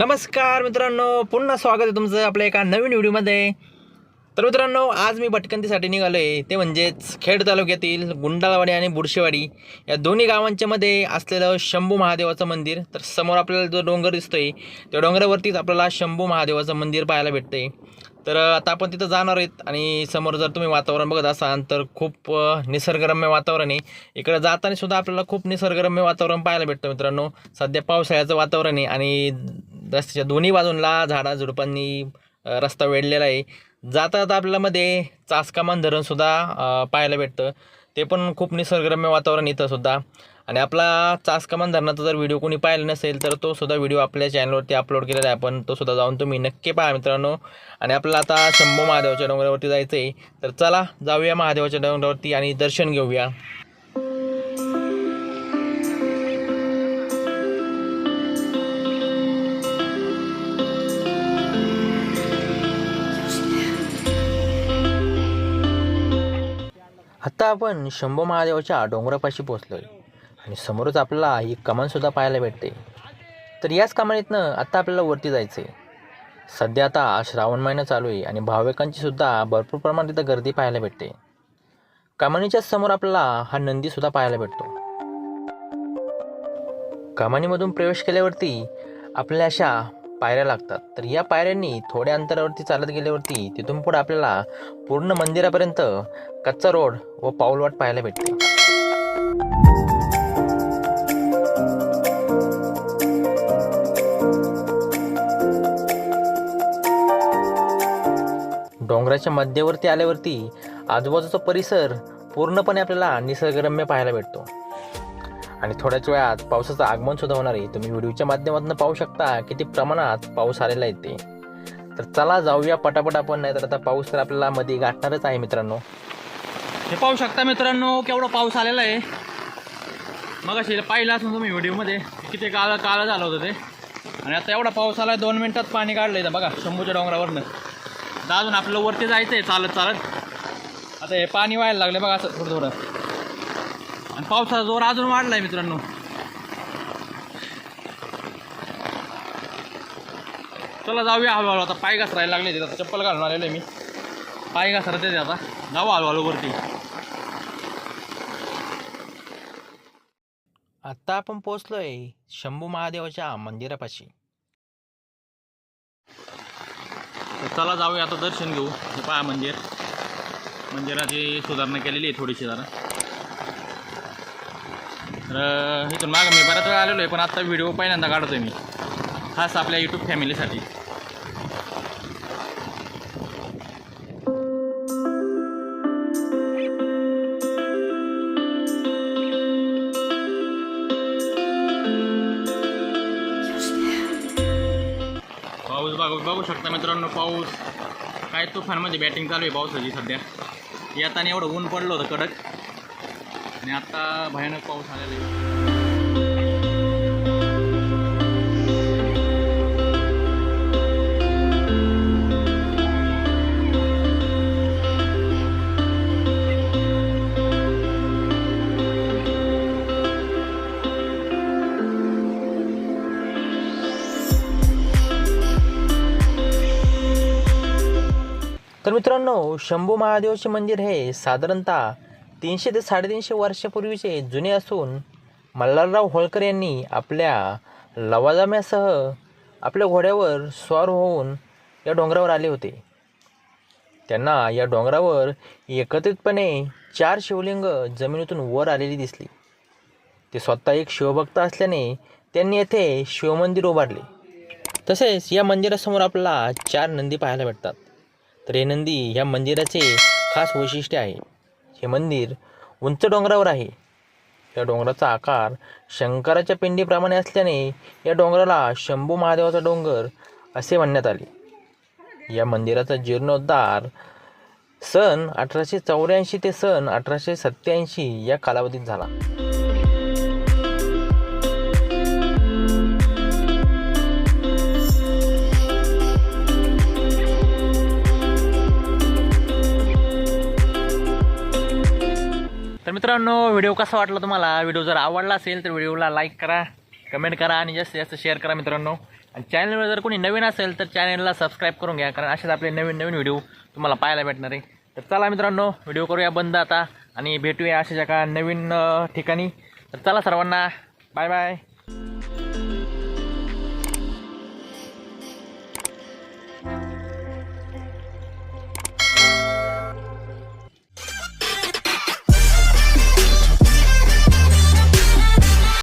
नमस्कार मित्रांनो पुन्हा स्वागत आहे तुमचं आपल्या एका नवीन व्हिडिओमध्ये. तर मित्रांनो आज मी भटकंतीसाठी निघालो आहे ते म्हणजेच खेड तालुक्यातील गुंडाळवाडी आणि बुरशेवाडी या दोन्ही गावांच्या मध्ये असलेलं शंभू महादेवाचं मंदिर. तर समोर आपल्याला जो डोंगर दिसतोय त्या डोंगरावरतीच आपल्याला शंभू महादेवाचं मंदिर पाहायला भेटतंय. तर आता आपण तिथं जाणार आहेत आणि समोर जर तुम्ही वातावरण बघत असाल तर खूप निसर्गरम्य वातावरण आहे. इकडं जाताना सुद्धा आपल्याला खूप निसर्गरम्य वातावरण पाहायला भेटतं मित्रांनो. सध्या पावसाळ्याचं वातावरण आहे आणि रस्त्याच्या दोन्ही बाजूंना झाडा झुडपांनी रस्ता वेढलेला आहे. जाता जाता आपल्याला चासकामान धरणसुद्धा पाहायला भेटतं. ते पण खूप निसर्गरम्य वातावरण इथं सुद्धा. आणि आपला चासकामान धरणाचा जर व्हिडिओ कोणी पाहिला नसेल तर तो सुद्धा व्हिडिओ आपल्या चॅनलवरती अपलोड केलेला आहे. आपण तो सुद्धा जाऊन तुम्ही नक्की पहा मित्रांनो. आणि आपल्याला आता शंभू महादेवाच्या डोंगरावरती जायचं आहे तर चला जाऊया महादेवाच्या डोंगरावरती आणि दर्शन घेऊया. आत्ता आपण शंभू महादेवाच्या डोंगरापाशी पोहोचलो आहे आणि समोरच आपल्याला ही कमानसुद्धा पाहायला भेटते. तर याच कमानीतनं आत्ता आपल्याला वरती जायचं आहे सध्या आता श्रावण महिना चालू आहे आणि भाविकांचीसुद्धा भरपूर प्रमाणात इथं गर्दी पाहायला भेटते. कमानीच्या समोर आपल्याला हा नंदीसुद्धा पाहायला भेटतो. कमानीमधून प्रवेश केल्यावरती आपल्या अशा पायऱ्या लागतात. तर या पायऱ्यांनी थोड्या अंतरावरती चालत गेल्यावरती तिथून पुढे आपल्याला पूर्ण मंदिरापर्यंत कच्चा रोड व पाऊलवाट पाहायला भेटते. डोंगराच्या मध्यवर्ती आल्यावरती आजूबाजूचा परिसर पूर्णपणे आपल्याला निसर्गरम्य पाहायला भेटतो. आणि थोड्याच वेळात पावसाचं आगमन सुद्धा होणार आहे तुम्ही व्हिडिओच्या माध्यमातून पाहू शकता किती प्रमाणात पाऊस आलेला आहे ते. तर चला जाऊया पटापट आपण नाही तर आता पाऊस तर आपल्याला मध्ये गाठणारच आहे मित्रांनो. हे पाहू शकता मित्रांनो केवढा पाऊस आलेला आहे. मग अशी पाहिलं असून तुम्ही व्हिडिओमध्ये किती काळ काळ झालं होतं ते. आणि आता एवढा पाऊस आला दोन मिनटात पाणी काढलं आहे बघा शंभूच्या डोंगरावरनं. तर अजून आपलं वरती जायचं आहे चालत चालत. आता हे पाणी व्हायला लागलं बघा असं थोडं थोडं. आणि पावसाचा जोर अजून वाढला आहे मित्रांनो. चला जाऊया हळूहळू. आता पाय घसरायला लागले ते आता चप्पल घालून आलेलो आहे मी. पाय घसरते ते आता. जाऊ हळूहळू वरती. आता आपण पोहोचलोय शंभू महादेवाच्या मंदिरापाशी. चला जाऊया आता दर्शन घेऊ. पहा मंदिर. मंदिराची सुधारणा केलेली आहे थोडीशी जरा. तर इथून मागं मी बऱ्याच वेळा आलेलो आहे पण आत्ता व्हिडिओ पहिल्यांदा काढतो मी. खास आपल्या यूट्यूब फॅमिलीसाठी पाऊस बघू बघू शकता मित्रांनो पाऊस. काय तुफानमध्ये बॅटिंग चालू आहे पावसाची सध्या. येताना एवढं ऊन पडलं होतं कडक. आणि आता भयानक पाऊस आलेला आहे. तर मित्रांनो शंभू महादेवचे मंदिर हे साधारणतः तीनशे ते साडेतीनशे वर्षापूर्वीचे जुने असून मल्हारराव होळकर यांनी आपल्या लवाजाम्यासह आपल्या घोड्यावर स्वार होऊन या डोंगरावर आले होते. त्यांना या डोंगरावर एकत्रितपणे चार शिवलिंग जमिनीतून वर आलेली दिसली. ते स्वतः एक शिवभक्त असल्याने त्यांनी येथे शिवमंदिर उभारले. तसेच या मंदिरासमोर आपल्याला चार नंदी पाहायला भेटतात. तर हे नंदी ह्या मंदिराचे खास वैशिष्ट्य आहे. हे मंदिर उंच डोंगरावर आहे. या डोंगराचा आकार शंकराच्या पिंडीप्रमाणे असल्याने या डोंगराला शंभू महादेवाचा डोंगर असे म्हणण्यात आले. या मंदिराचा जीर्णोद्धार सन अठराशे चौऱ्याऐंशी ते सन अठराशे सत्त्याऐंशी या कालावधीत झाला. मित्रांनो व्हिडिओ कसा वाटला तुम्हाला? व्हिडिओ जर आवडला असेल तर व्हिडिओला लाईक करा कमेंट करा आणि जास्तीत जास्त शेअर करा मित्रांनो. आणि चॅनलवर जर कोणी नवीन असेल तर चॅनलला सबस्क्राईब करून घ्या कारण असेच आपले नवीन नवीन व्हिडिओ तुम्हाला पाहायला भेटणार आहे. तर चला मित्रांनो व्हिडिओ करूया बंद आता आणि भेटूया अशाच एका नवीन ठिकाणी. तर चला सर्वांना बाय बाय